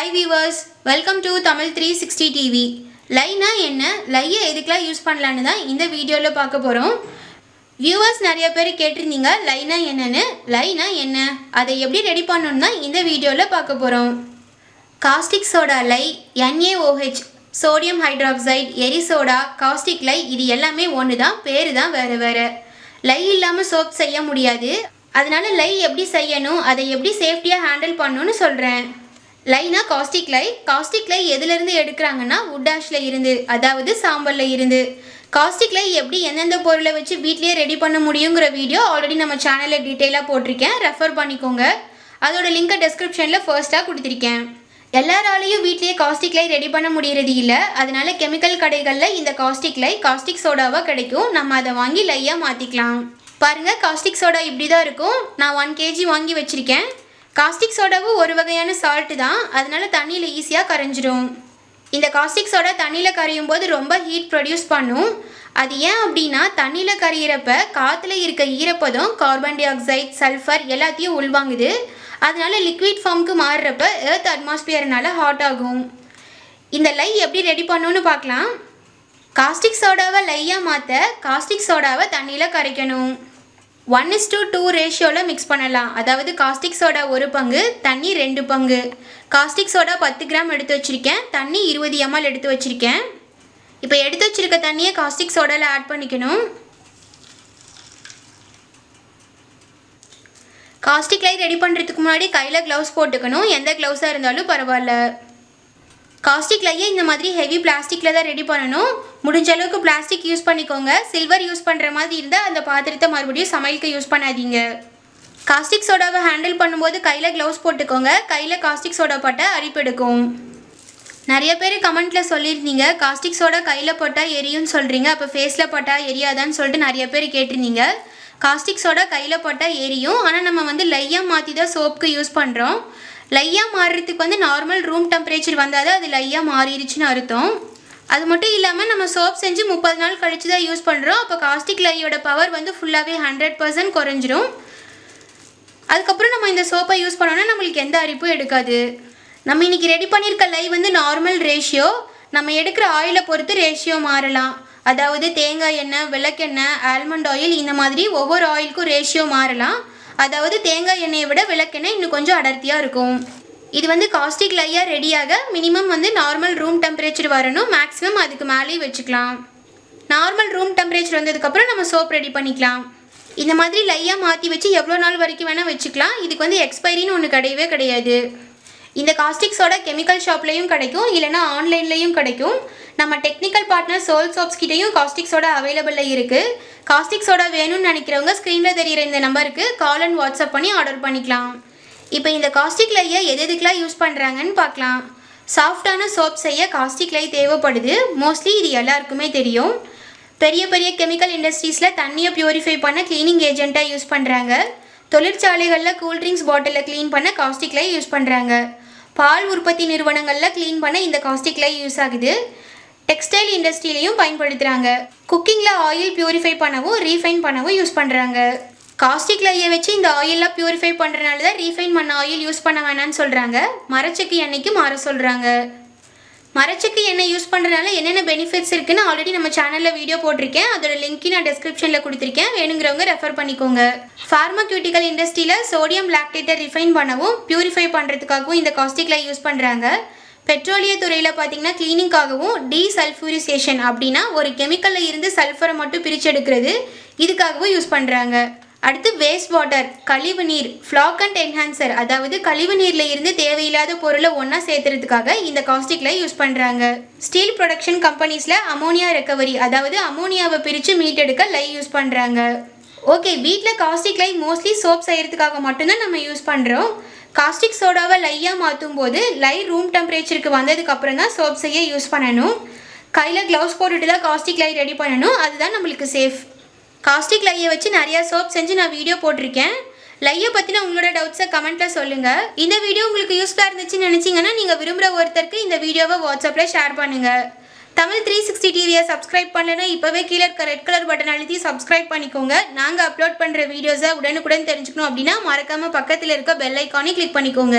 Hi viewers welcome to Tamil three sixty TV லைனா என்ன? லையை எதுக்கெலாம் use பண்ணலான்னு தான் இந்த வீடியோவில் பார்க்க போகிறோம் வியூவர்ஸ் நிறைய பேர் கேட்டிருந்தீங்க லைனா என்னன்னு. லைனா என்ன? அதை எப்படி ரெடி பண்ணணும்னு தான் இந்த வீடியோவில் பார்க்க போகிறோம் caustic soda lye N A O H sodium hydroxide எரிசோடா caustic lye இது எல்லாமே ஒன்று தான் பேர் தான் வேறு வேறு. லை இல்லாமல் சோப் செய்ய முடியாது. அதனால லை எப்படி செய்யணும் அதை எப்படி சேஃப்டியாக ஹேண்டில் பண்ணணும்னு சொல்கிறேன் லைனா காஸ்டிக் லை காஸ்டிக் லை எதுலேருந்து எடுக்கிறாங்கன்னா உட்டாஷில் இருந்து அதாவது சாம்பலில் இருந்து. காஸ்டிக் லை எப்படி எந்தெந்த பொருளை வச்சு வீட்லேயே ரெடி பண்ண முடியுங்கிற வீடியோ ஆல்ரெடி நம்ம சேனலில் டீட்டெயிலாக போட்டிருக்கேன். ரெஃபர் பண்ணிக்கோங்க. அதோட லிங்கை டெஸ்கிரிப்ஷனில் ஃபர்ஸ்ட்டாக கொடுத்துருக்கேன். எல்லாராலையும் வீட்லேயே காஸ்டிக் லை ரெடி பண்ண முடியறது இல்லை. அதனால கெமிக்கல் கடைகளில் இந்த காஸ்டிக் லை காஸ்டிக் சோடாவாக கிடைக்கும். நம்ம அதை வாங்கி லையாக மாற்றிக்கலாம் பாருங்கள் காஸ்டிக் சோடா இப்படி தான் இருக்கும். நான் ஒன் கேஜி வாங்கி வச்சுருக்கேன். காஸ்டிக் சோடாவும் ஒரு வகையான சால்ட்டு தான். அதனால தண்ணியில் ஈஸியாக கரைஞ்சிரும். இந்த காஸ்டிக் சோடா தண்ணியில் கரையும் போது ரொம்ப ஹீட் ப்ரொடியூஸ் பண்ணும். அது ஏன் அப்படின்னா தண்ணியில் கரையிறப்ப காற்றுல இருக்க ஈரப்பதம் கார்பன் டை ஆக்சைடு சல்ஃபர் எல்லாத்தையும் உள்வாங்குது. அதனால லிக்விட் ஃபார்முக்கு மாறுறப்ப ஏர்த் அட்மாஸ்பியர்னால ஹாட் ஆகும். இந்த லை எப்படி ரெடி பண்ணணும்னு பார்க்கலாம். காஸ்டிக் சோடாவை லையாக மாற்ற காஸ்டிக் சோடாவை தண்ணியில் கரைக்கணும். ஒன் இஸ் டூ டூ ரேஷியோவில் மிக்ஸ் பண்ணலாம். அதாவது காஸ்டிக் சோடா ஒரு பங்கு தண்ணி ரெண்டு பங்கு. காஸ்டிக் சோடா பத்து கிராம் எடுத்து வச்சுருக்கேன். தண்ணி இருபது எம்எல் எடுத்து வச்சுருக்கேன். இப்போ எடுத்து வச்சுருக்க தண்ணியை காஸ்டிக் சோடாவில் ஆட் பண்ணிக்கணும். காஸ்டிக் லை ரெடி பண்ணுறதுக்கு முன்னாடி கையில் க்ளவுஸ் போட்டுக்கணும். எந்த க்ளவுஸாக இருந்தாலும் பரவாயில்ல. காஸ்டிக்லையே இந்த மாதிரி ஹெவி பிளாஸ்டிக்கில் தான் ரெடி பண்ணணும். முடிஞ்ச அளவுக்கு பிளாஸ்டிக் யூஸ் பண்ணிக்கோங்க. சில்வர் யூஸ் பண்ணுற மாதிரி இருந்தால் அந்த பாத்திரத்தை மறுபடியும் சமையலுக்கு யூஸ் பண்ணாதீங்க. காஸ்டிக் சோடாவை ஹேண்டில் பண்ணும்போது கையில் க்ளவுஸ் போட்டுக்கோங்க. கையில் காஸ்டிக் சோடா பட்டால் அரிப்பெடுக்கும் நிறைய பேர் கமெண்ட்டில் சொல்லியிருந்தீங்க. காஸ்டிக் சோடா கையில் போட்டால் எரியும்னு சொல்கிறீங்க அப்போ ஃபேஸில் போட்டால் எரியாதான்னு சொல்லிட்டு நிறைய பேர் கேட்டிருந்தீங்க. காஸ்டிக் சோடா கையில் போட்டால் எரியும். ஆனால் நம்ம வந்து லையாக மாற்றி தான் சோப்புக்கு யூஸ் பண்ணுறோம் லையாக மாறுறதுக்கு வந்து நார்மல் ரூம் டெம்பரேச்சர் வந்தால் தான் அது லையாக மாறிடுச்சுன்னு அர்த்தம். அது மட்டும் இல்லாமல் நம்ம சோப் செஞ்சு முப்பது நாள் கழித்து தான் யூஸ் பண்ணுறோம் அப்போ காஸ்டிக் லையோட பவர் வந்து ஃபுல்லாகவே ஹண்ட்ரட் பர்சன்ட் குறைஞ்சிரும். அதுக்கப்புறம் நம்ம இந்த சோப்பை யூஸ் பண்ணோன்னா நம்மளுக்கு எந்த அரிப்பும் எடுக்காது. நம்ம இன்றைக்கி ரெடி பண்ணியிருக்க லை வந்து நார்மல் ரேஷியோ நம்ம எடுக்கிற ஆயிலை பொறுத்து ரேஷியோ மாறலாம். அதாவது தேங்காய் எண்ணெய் விளக்கெண்ணெய் ஆல்மண்ட் ஆயில் இந்த மாதிரி ஒவ்வொரு ஆயிலுக்கும் ரேஷியோ மாறலாம். அதாவது தேங்காய் எண்ணெயை விட விளக்கெண்ணெய் இன்னும் கொஞ்சம் அடர்த்தியாக இருக்கும். இது வந்து காஸ்டிக் லையாக ரெடியாக மினிமம் வந்து நார்மல் ரூம் டெம்பரேச்சர் வரணும். மேக்ஸிமம் அதுக்கு மேலேயும் வச்சுக்கலாம். நார்மல் ரூம் டெம்பரேச்சர் வந்ததுக்கப்புறம் நம்ம சோப் ரெடி பண்ணிக்கலாம். இந்த மாதிரி லையாக மாற்றி வச்சு எவ்வளோ நாள் வரைக்கும் வேணால் வச்சுக்கலாம். இதுக்கு வந்து எக்ஸ்பைரின்னு ஒன்று கிடையவே கிடையாது. இந்த காஸ்டிக் சோடா கெமிக்கல் ஷாப்லேயும் கிடைக்கும் இல்லைனா ஆன்லைன்லேயும் கிடைக்கும். நம்ம டெக்னிக்கல் பார்ட்னர் சோல் சோப்ஸ் கிட்டேயும் காஸ்டிக் சோடா அவைலபிளில் இருக்குது காஸ்டிக் சோடா வேணும்னு நினைக்கிறவங்க ஸ்க்ரீனில் தெரிகிற இந்த நம்பருக்கு கால் அண்ட் வாட்ஸ்அப் பண்ணி ஆர்டர் பண்ணிக்கலாம். இப்போ இந்த காஸ்டிக் லையை எது எதுக்கெலாம் யூஸ் பண்ணுறாங்கன்னு பார்க்கலாம். சாஃப்டான சோப் செய்ய காஸ்டிக் லை தேவைப்படுது. மோஸ்ட்லி இது எல்லாருக்குமே தெரியும். பெரிய பெரிய கெமிக்கல் இண்டஸ்ட்ரீஸில் தண்ணியை ப்யூரிஃபை பண்ண க்ளீனிங் ஏஜென்ட்டாக யூஸ் பண்ணுறாங்க தொழிற்சாலைகளில் கூல்ட்ரிங்க்ஸ் பாட்டிலில் க்ளீன் பண்ண காஸ்டிக் லை யூஸ் பண்ணுறாங்க பால் உற்பத்தி நிறுவனங்களில் க்ளீன் பண்ண இந்த காஸ்டிக் லை யூஸ் ஆகுது. டெக்ஸ்டைல் இண்டஸ்ட்ரியிலையும் பயன்படுத்துகிறாங்க குக்கிங்கில் ஆயில் பியூரிஃபை பண்ணவும் ரீஃபைன் பண்ணவும் யூஸ் பண்ணுறாங்க காஸ்டிக் லையை வச்சு இந்த ஆயிலெலாம் பியூரிஃபை பண்ணுறனால தான் ரீஃபைன் பண்ண ஆயில் யூஸ் பண்ண வேணாம்னு சொல்கிறாங்க மரச்செக்கு எண்ணெய்க்கு மாற சொல்கிறாங்க மரச்சக்கு எண்ணெய் யூஸ் பண்ணுறதுனால என்னென்ன பெனிஃபிட்ஸ் இருக்குன்னு ஆல்ரெடி நம்ம சேனலில் வீடியோ போட்டிருக்கேன். அதோட லிங்க்கு நான் டெஸ்கிரிப்ஷனில் கொடுத்துருக்கேன். வேணுங்கிறவங்க ரெஃபர் பண்ணிக்கோங்க. ஃபார்மக்யூட்டிக்கல் இண்டஸ்ட்ரியில் சோடியம் லாக்டேட்டை ரிஃபைன் பண்ணவும் பியூரிஃபை பண்ணுறதுக்காகவும் இந்த காஸ்டிக் யூஸ் பண்ணுறாங்க பெட்ரோலிய துறையில் பார்த்தீங்கன்னா கிளீனிங்காகவும் டீசல்ஃபூரிசேஷன் அப்படின்னா ஒரு கெமிக்கலில் இருந்து சல்ஃபரை மட்டும் பிரித்து எடுக்கிறது. இதுக்காகவும் யூஸ் பண்ணுறாங்க அடுத்து வேஸ்ட் வாட்டர் கழிவு நீர் ஃப்ளாக் அண்ட் என்ஹான்சர் அதாவது கழிவு நீரில் இருந்து தேவையில்லாத பொருளை ஒன்றா சேர்த்துறதுக்காக இந்த காஸ்டிக்ல யூஸ் பண்ணுறாங்க ஸ்டீல் ப்ரொடக்ஷன் கம்பெனிஸில் அமோனியா ரெக்கவரி அதாவது அமோனியாவை பிரித்து மீட்டெடுக்க லை யூஸ் பண்ணுறாங்க ஓகே வீட்டில் காஸ்டிக் லை மோஸ்ட்லி சோப் செய்கிறதுக்காக மட்டும்தான் நம்ம யூஸ் பண்ணுறோம் காஸ்டிக் சோடாவை லையாக மாற்றும் போது லை ரூம் டெம்பரேச்சருக்கு வந்ததுக்கப்புறம் தான் சோப் செய்ய யூஸ் பண்ணணும். கையில் க்ளவுஸ் போட்டுட்டு தான் காஸ்டிக் லை ரெடி பண்ணணும். அதுதான் நம்மளுக்கு சேஃப் காஸ்டிக் லையை வச்சு நிறையா சோப் செஞ்சு நான் வீடியோ போட்டிருக்கேன். லையை பற்றின உங்களோட டவுட்ஸை கமெண்ட்டில் சொல்லுங்கள் இந்த வீடியோ உங்களுக்கு யூஸ்ஃபுல்லாக இருந்துச்சுன்னு நினச்சிங்கன்னா நீங்கள் விரும்புகிற ஒருத்தருக்கு இந்த வீடியோவை வாட்ஸ்அப்பில் ஷேர் பண்ணுங்கள் தமிழ் த்ரீ சிக்ஸ்டி டிவியை சப்ஸ்கிரைப் பண்ணலைன்னா இப்போவே கீழே இருக்க ரெட் கலர் பட்டன் அழுத்தி சப்ஸ்கிரைப் பண்ணிக்கோங்க. நாங்கள் அப்லோட் பண்ணுற வீடியோஸை உடனுக்குடன் தெரிஞ்சுக்கணும் அப்படின்னா மறக்காமல் பக்கத்தில் இருக்க பெல் ஐக்கானே கிளிக் பண்ணிக்கோங்க.